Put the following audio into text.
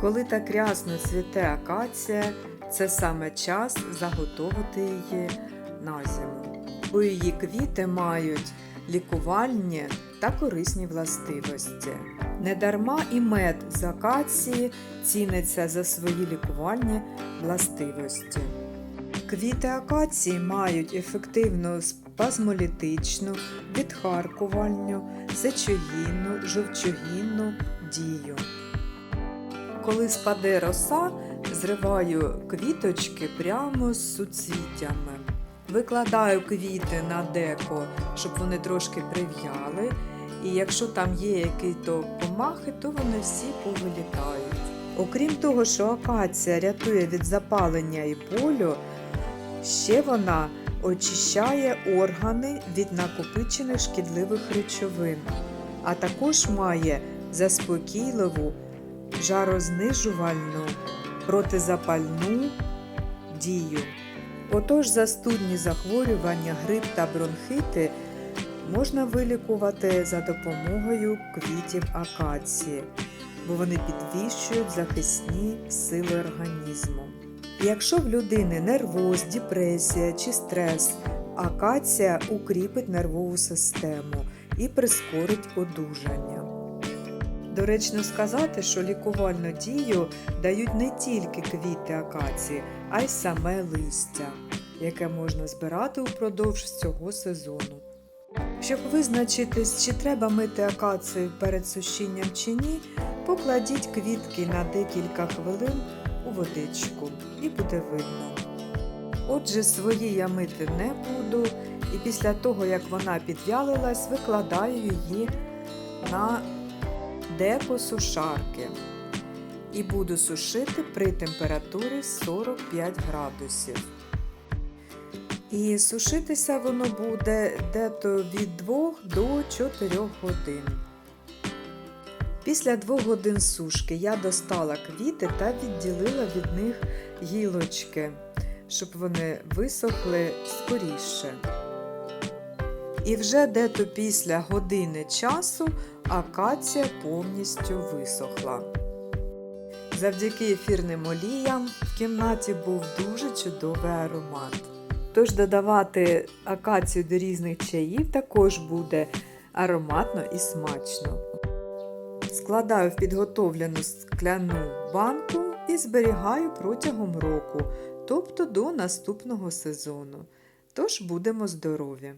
Коли так рясно цвіте акація, це саме час заготовити її на зиму. Бо її квіти мають лікувальні та корисні властивості. Недарма і мед з акації ціниться за свої лікувальні властивості. Квіти акації мають ефективну спазмолітичну, відхаркувальну, сечогінну, жовчогінну дію. Коли спаде роса, зриваю квіточки прямо з суцвіттями. Викладаю квіти на деко, щоб вони трошки прив'яли. І якщо там є які-то помахи, то вони всі повилітають. Окрім того, що акація рятує від запалення і болю, ще вона очищає органи від накопичених шкідливих речовин, а також має заспокійливу, жарознижувальну, протизапальну дію. Отож, застудні захворювання, грип та бронхити можна вилікувати за допомогою квітів акації, бо вони підвищують захисні сили організму. Якщо в людини нервоз, депресія чи стрес, акація укріпить нервову систему і прискорить одужання. Доречно сказати, що лікувальну дію дають не тільки квіти акації, а й саме листя, яке можна збирати упродовж цього сезону. Щоб визначитись, чи треба мити акацію перед сушінням чи ні, покладіть квітки на декілька хвилин у водичку і буде видно. Отже, свої я мити не буду, і після того, як вона підвялилась, викладаю її на деко сушарки і буду сушити при температурі 45 градусів. І сушитися воно буде дето від 2 до 4 годин. Після 2 годин сушки я достала квіти та відділила від них гілочки, щоб вони висохли скоріше. І вже дето після години часу акація повністю висохла. Завдяки ефірним оліям в кімнаті був дуже чудовий аромат. Тож додавати акацію до різних чаїв також буде ароматно і смачно. Складаю в підготовлену скляну банку і зберігаю протягом року, тобто до наступного сезону. Тож будемо здорові!